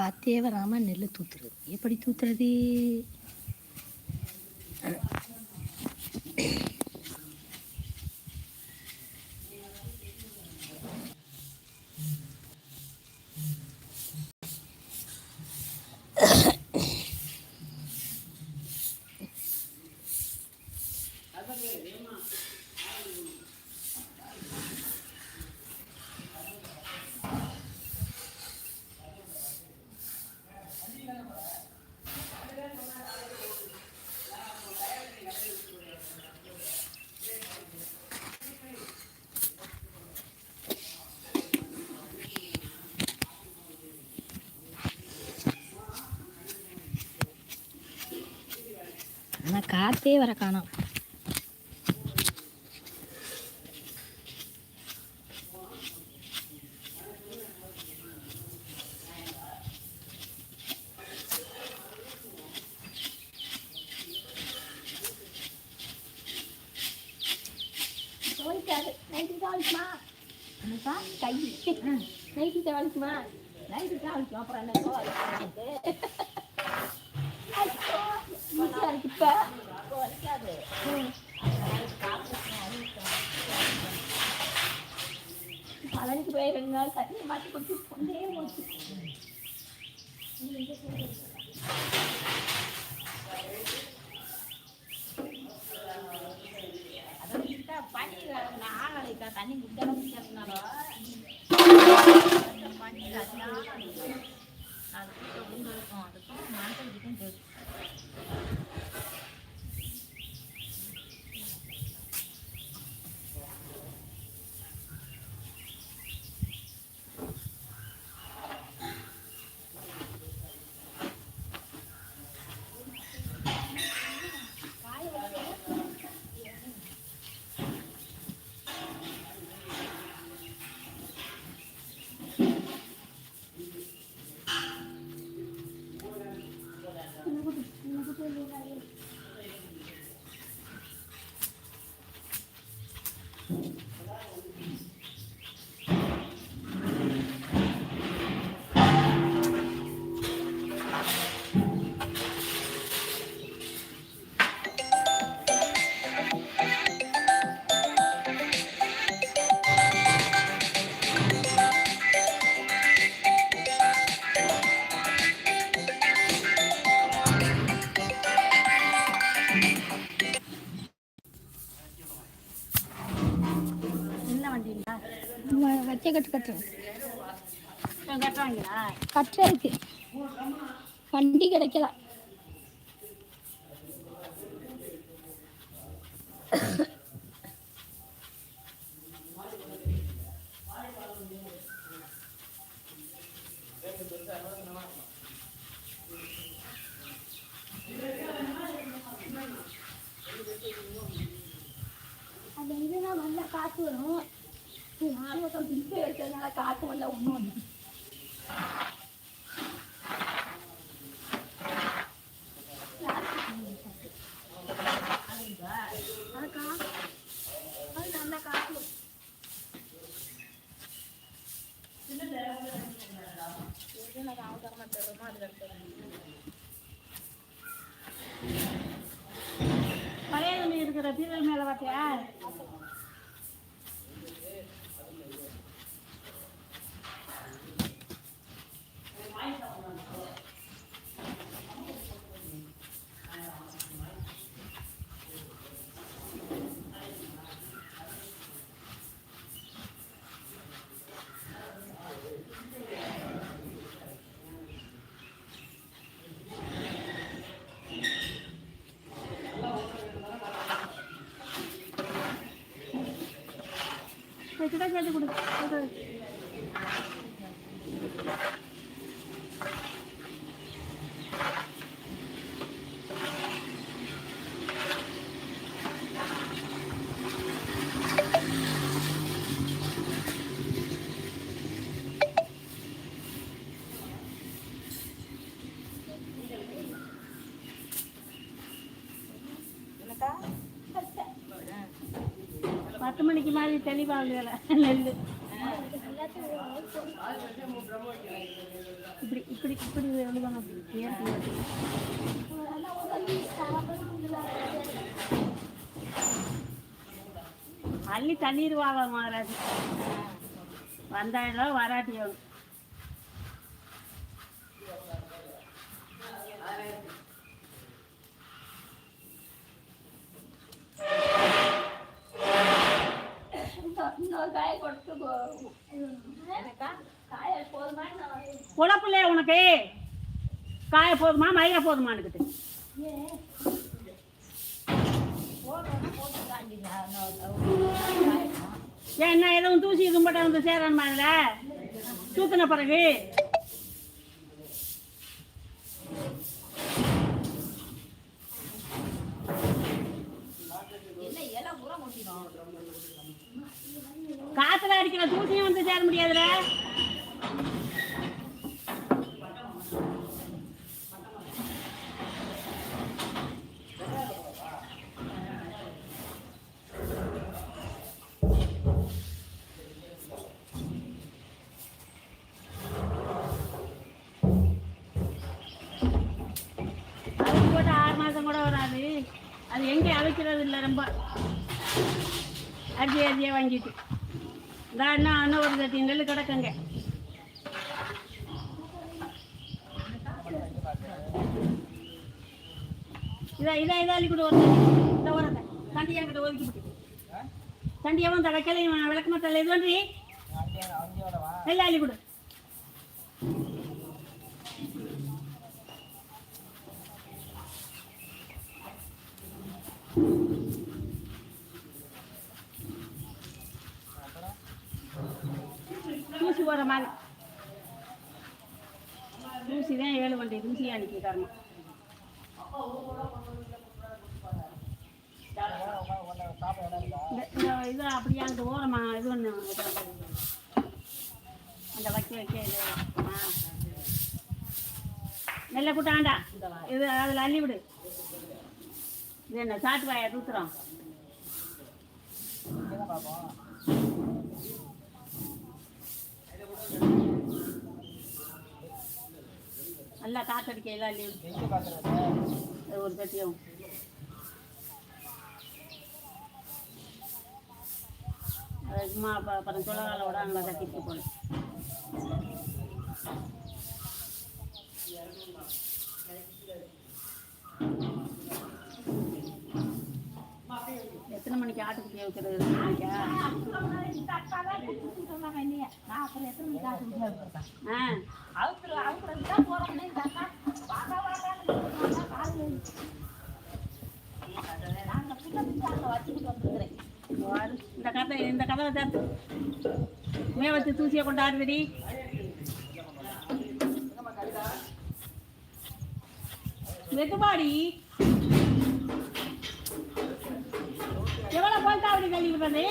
காத்தே வராமல் நெல் தூத்துறது. எப்படி தூத்துறது? ஆனால் காத்தே வர காணோம். நைட்டு தாளிக்குமா? கை நைட்டு தாளிக்குமா? நைட்டு அப்புறம் என்ன சோறு பழனிக்கு போய் ரெண்டு நாள் தண்ணி மாற்றி கொடுத்து கொண்டே போச்சு. பனி ஆகலைக்கா தண்ணி குடிச்சாலும் குடிக்கிறதுனால பனி கட்டு கட்டுறேன் கட்டுற இருக்கு வண்டி கிடைக்கல. அந்த இதுனா நல்லா காற்று வரும். நானும் பிடிக்க வைக்கிறதுனால காற்று வரல ஒன்றும் வந்து அதுக்கா அது நல்லா காற்று வரும். பழைய துணி இருக்கிற பீரல் மேல பார்த்தியா வச்சுட்டா சேர்த்து கொடு கொடு. பத்து மணிக்கு மாதிரி தெளிவாங்க நெல் இப்படி இப்படி இப்படி எழுதணும் அப்படி ஏற்றி ஏற்றி. அள்ளி மகாராஜ் வந்தாயிரம் வராட்டியும் இன்னொரு காய கொடுத்து போ- எனக்கா காய போதுமா நான் குழப்பில்லையா உனக்கு? காய போதுமா மயிர போதுமானுக்கிட்டு ஏன் நான் என்ன எதுவும் தூசி கும்பிட்ட வந்து சேரணுமா அதில் தூக்கின பிறகு? அடிக்கிற தூசியும் வந்து சேர முடியாதுல போட்டு ஆறு மாதம் கூட வராது. அது எங்கே அழைக்கிறது இல்லை ரொம்ப. அரிசி அரிசியாக வாங்கிட்டு. இந்த இன்னும் இன்னும் ஒரு தட்டி நெல் கிடக்குங்க. இதா இதா இதா கூட ஒரு இந்த வரத தண்டியா கிட்ட ஒதுக்கி விட்டு தண்டியாவும் இந்த வைக்கலையும் விளக்கு மத்தல இது வந்து நெல் அள்ளி கொடு தூசி போகிற மாதிரி தூசி தான் ஏழு வண்டி தூசி அன்னைக்கு காரணம் இந்த இந்த இது அப்படியே அந்த ஓரமா இது ஒன்று அந்த வைக்க வைக்க இது நெல்லை கூட்டாண்டா இது அதில் அள்ளி விடு. இது என்ன சாட்டு வாயா தூத்துறோம். நல்லா காத்தடிக்க எல்லாம் அள்ளி விடு. ஒரு கட்டியும் அது சும்மா அப்போ அப்புறம் தொழிலாளோட அங்கே கட்டிட்டு போகணும் எத்தனை மணிக்கு ஆட்டுக்குட்டி வைக்கிறது ரெண்டு மணிக்கா? சொன்னாங்க என்னைய நான் அப்புறம் எத்தனை மணிக்கு காசு கொடுத்தேன் ஆ அவுத்துரு அவுத்துறது தான் போறோம்னு இந்த அக்கா வாங்க வாங்க காலையில் நாங்கள் பிள்ளை பிள்ளை அங்கே வச்சுக்கிட்டு வந்துருக்கிறேன் வாரு. இந்த கதை மேவத்து மே வச்சு தூசியை கொண்டாடுறடி மெதுவாடி. எவ்வளவு போல்ட்டா அப்படி தள்ளி விடுறது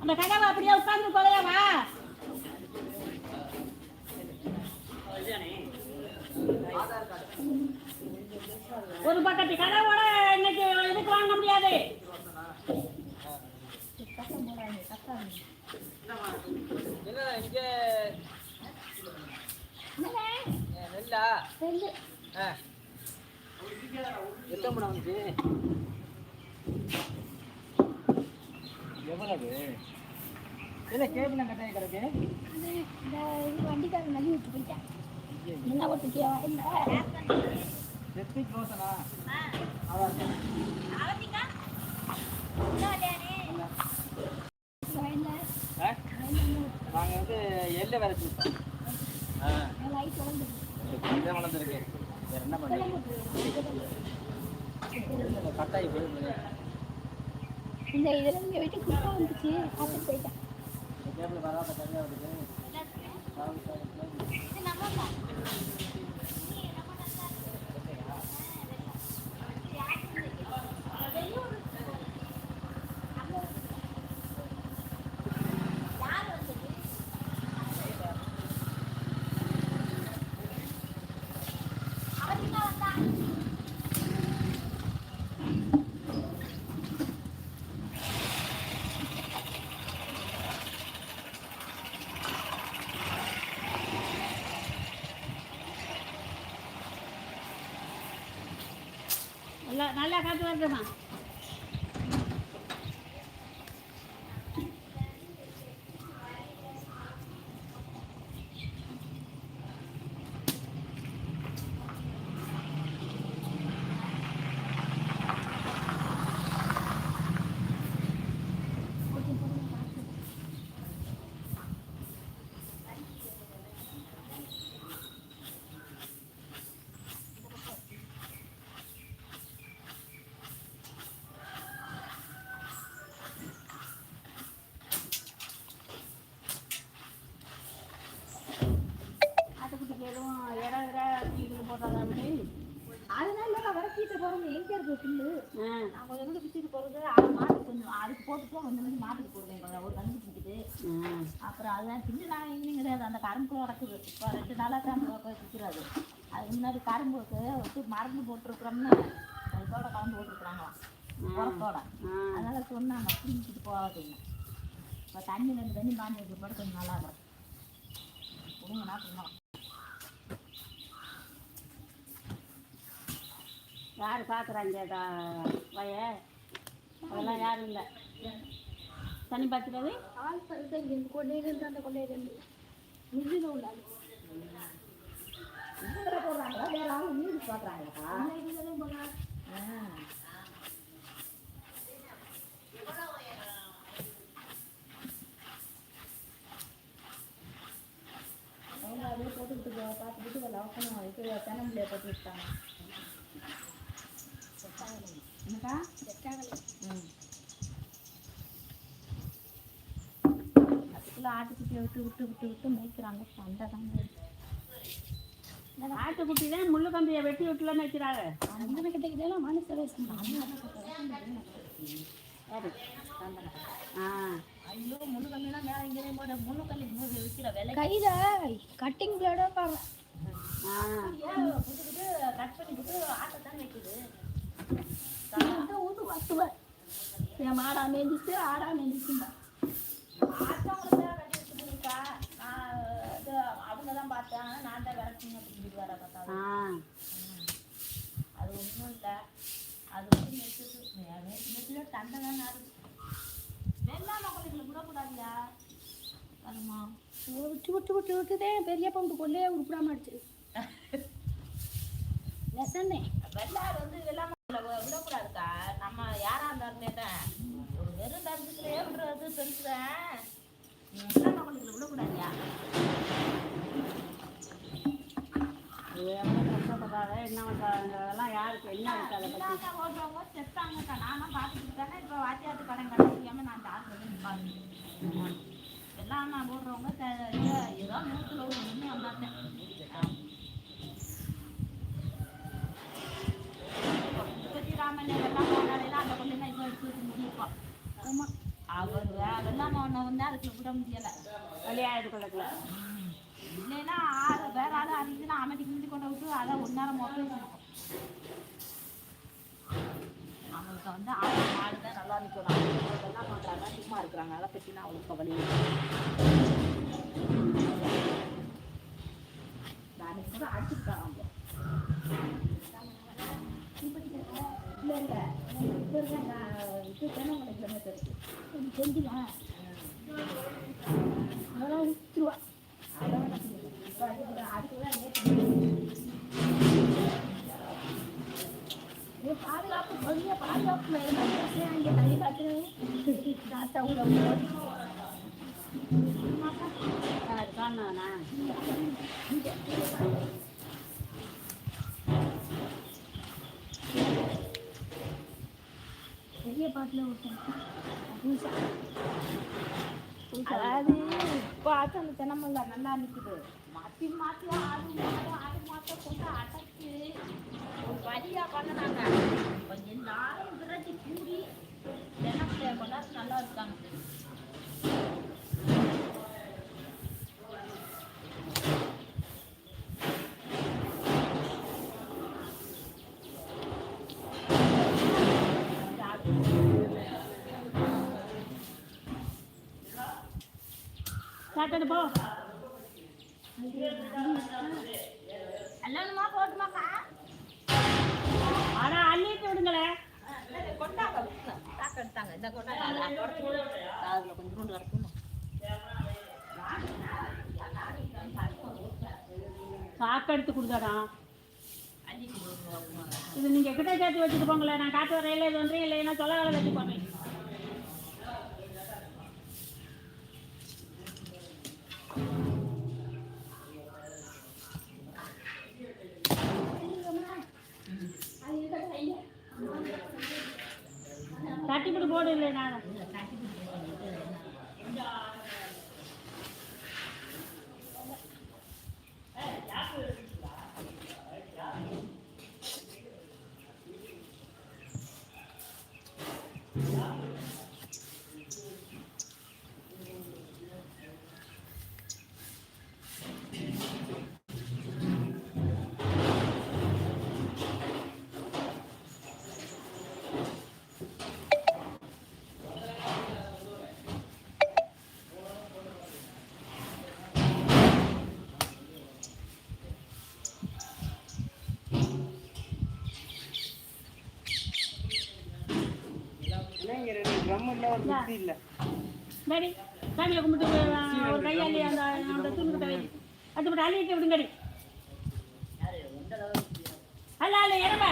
அந்த கதவை அப்படியே உட்காந்து கொலையவா ஒரு பக்கத்து கதவோட இன்னைக்கு எதுக்கு வாங்க முடியாது? நெல்லா ஆ எத்தனை மணி வந்து எவ்வளவு இல்லை கேபிள் கட்டாய கிடக்கு இந்த இது வண்டிக்காரன் நள்ளி விட்டு போயிட்டேன் என்ன ஓட்டுட்டியா இல்லை எத்தி ரோசனா அதான் ஆ? நாங்க வந்து எள்ளு வேற வச்சுருக்கோம் ஆ வளர்ந்துருக்கு. வேற என்ன பண்ணுறது கட்டாயி போயிடுது. இந்த இதில் இங்கே வீட்டு குப்பை வந்துச்சு பார்த்துட்டு போயிட்டேன். வராத தனியாக வருது நல்லா நல்லா காத்து வரட்டுமா ஆட்டுக்குட்டிக்கு எதுவும் இடம் இடம் கீழே போட்டாதான் அப்படி அதனால போறது எங்க இருக்கு புல்லு நான் கொஞ்சம் கொஞ்சம் பிச்சுட்டு போறது அது மாட்டுக்கு கொஞ்சம் அதுக்கு போட்டுட்டு கொஞ்சம் கொஞ்சம் மாட்டுக்கு போடுவேன் கொஞ்சம் ஒரு பிடிக்குது ஆ. அப்புறம் அதான் பிஞ்சு நான் கிடையாது. அந்த கரும்பு கிடக்குது இப்போ ரெண்டு நாளாக போய் பிச்சுறாது அதுக்கு முன்னாடி கரும்புக்கு வச்சு மருந்து போட்டிருக்கிறோம்னு அதோட கலந்து போட்டிருக்கிறாங்களாம். உரத்தோட. அதனால சொன்னாங்க பிடிச்சிட்டு போகாதீங்க இப்போ தண்ணி ரெண்டு தண்ணி பாஞ்சு வச்சு போட கொஞ்சம் நல்லா இருக்கும். கொடுங்கண்ணா கொடுங்க யார் பார்க்குறாங்க வய? அதெல்லாம் யாரும் இல்லை. தண்ணி பார்த்துறது ஆள் பருத்து இங்கே கொள்ளையிலேருந்து அந்த கொள்ளையிலேருந்து மில்லில் உள்ள ஆள். வேற ஆள் மீது பார்க்குறாங்களா அவங்க அப்படியே போட்டுக்கிட்டு பார்த்துக்கிட்டு ஒரு லவக்கணும் இது தென்னம்பிள்ளைய போட்டு விட்டாங்க அதுக்குள்ள ஆட்டுக்குட்டியை விட்டு விட்டு விட்டு விட்டு மேய்க்கிறாங்க. சண்டை தாங்க ஆட்டுக்குட்டி தான் முள்ளு கம்பியை வெட்டி விட்டுலன்னு வைக்கிறாங்க அந்த கிட்ட மனசு ஆ. ஐயோ முள்ளு கல்லுனா மேலே இங்கே போட முள்ளு இன்னொரு விற்கிற விலை. கையில கட்டிங் பிளேடோ பாரு கட் பண்ணிக்கிட்டு ஆட்டை தான் வைக்குது ஊத்து வத்துவேன் என் மாடா மேய்ஞ்சிச்சு ஆடா மேய்ஞ்சிச்சுங்க ஆட்டவங்களை தான் கட்டி நான் இது அவங்க தான் பார்த்தேன் நான் தான் விரட்டிங்க அப்படின்னு வேற பார்த்தா அது ஒன்றும் இல்லை அது வந்து நெட்டு நெட்டில் தண்டை தான் நாடு வெள்ளாம குழந்தைகளை விடக்கூடாதுயா வருமா விட்டு விட்டு விட்டு விட்டுதே பெரிய பம்பு கொள்ளையே உருப்பிடாம அடிச்சு லெசன்னே வெள்ளாடு வந்து வெள்ளாம விடக்கூடாதுக்கா. நம்ம யாரா இருந்தாலுமே தான் ஒரு வெறும் தரிசனத்திலே விடுறது பெருசுதான். குழந்தைகளை விடக்கூடாதுயா? என்ன பண்ணுறாங்க அதெல்லாம் யாருக்கு? என்ன ஓடுறவங்க செத்தாங்கக்கா. நானும் பார்த்துட்டு தானே இப்போ வாத்தியாத்து கடன் கட்டிக்காம நான் டாக்டர் வந்து நிற்பாங்க வெள்ளாம ஓடுறவங்க ஏதோ- நூற்றுல ஒன்று வந்தாங்க. ராமன் வெள்ளாம அந்த கொள்ளையில இப்போ எடுத்து வச்சு அவர் வே- ஒன்றை வந்து அதுக்கு விட முடியலை விளையாடு கொள்ளக்குள்ள இல்லைன்னா ஆறு வேற ஆள் அடிச்சுன்னா அமைதிக்கு முந்தி கொண்டு விட்டு அதை ஒரு நேரம் மொத்தம் அவங்களுக்கு வந்து ஆடு மாடு தான் நல்லா நிற்கணும் என்ன பண்ணுறாங்க சும்மா இருக்கிறாங்க அதை பற்றினா அவங்களுக்கு கவலை நான் கூட அடிச்சுட்டாங்க இல்லை இல்லை இப்போ இருக்க நான் இது தென்னமலை கிலோமீட்டர் இருக்கு செஞ்சுக்கலாம் அதெல்லாம் விட்டுருவா பாதுகாப்பு கொஞ்சம் பாதுகாப்பு இங்கே தண்ணி காட்டுறேன் நாட்டை உள்ள போய் அது காணாண்ணா பெரிய பாட்டில் விட்டேன் அதாவது இப்போ ஆச்சு அந்த தினமல்ல நல்லா நிற்குது மாற்றி மாற்றி ஆடு மாடு ஆடு மாட்டை கொண்டு அடைச்சி ஒரு வழியாக பண்ணினாங்க. கொஞ்சம் நாளும் விரட்டி கூடி தினப்பிள்ளைய நல்லா இருக்காங்க. சாப்பிட்டு போ. அல்லணுமா போட்டுமாக்கா? ஆனால் அள்ளிட்டு விடுங்களே. விடுங்களேன் கொண்டாங்க விட்டுங்க. எடுத்தாங்க இந்த கொண்டாங்க கொஞ்சம் எடுத்து கொடுத்தாடா. இது நீங்க கிட்ட சேர்த்து வச்சுட்டு போங்களேன் நான் காட்டு வரையில இது ஒன்றே இல்லைன்னா சொல்ல வேலை வச்சு 我得来拿了 டேடி சாமியை கும்பிட்டு ஒரு கையாளி அந்த அந்த துணுக்கிட்ட வை. அள்ளிட்டு விடுங்கடி அல்ல அல்ல இறம்ப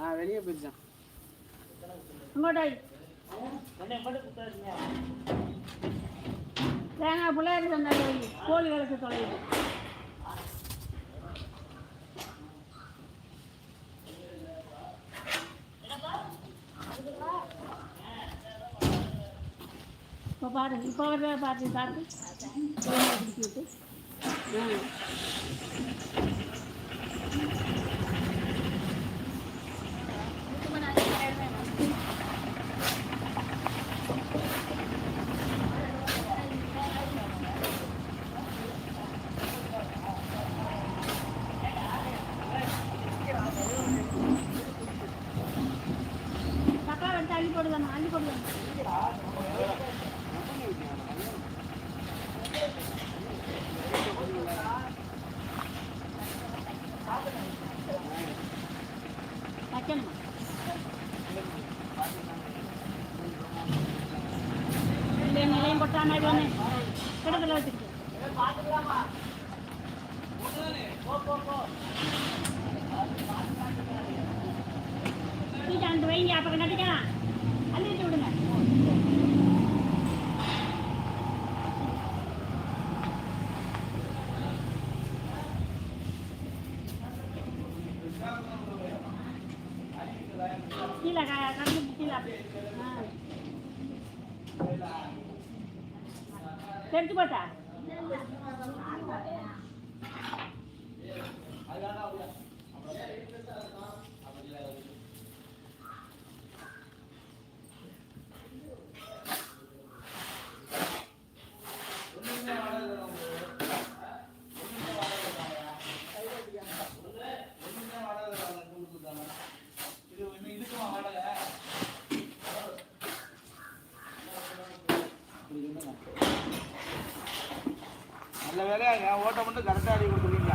ஆ வெளியே போயிடுச்சான். அங்கோட்ட வை. தேங்காய் பிள்ளையாரு சொன்னாங்க. கோழி வளர்த்து தொலையுது இப்போ பாரு இப்போ வர பார்த்து பார்த்து தேங்காய் பிடிச்சி விட்டு ஆ தக்காளி எடுத்து அள்ளி போடுதானே அள்ளி போடுதானே வைக்கணுமா இல்லை நிலையும் கொட்டாம இது ஒன்று கிடத்துல வச்சுக்கிட்டு அந்த வைங்க அப்புறம் கட்டிக்கலாம் அள்ளிட்டு விடுங்க கீழே க- கடந்து கீழே ஆ தெரிஞ்சு போட்டா நல்ல வேலையா என் ஓட்டை மட்டும் கரெக்டாக அடி கொடுத்துருக்கீங்க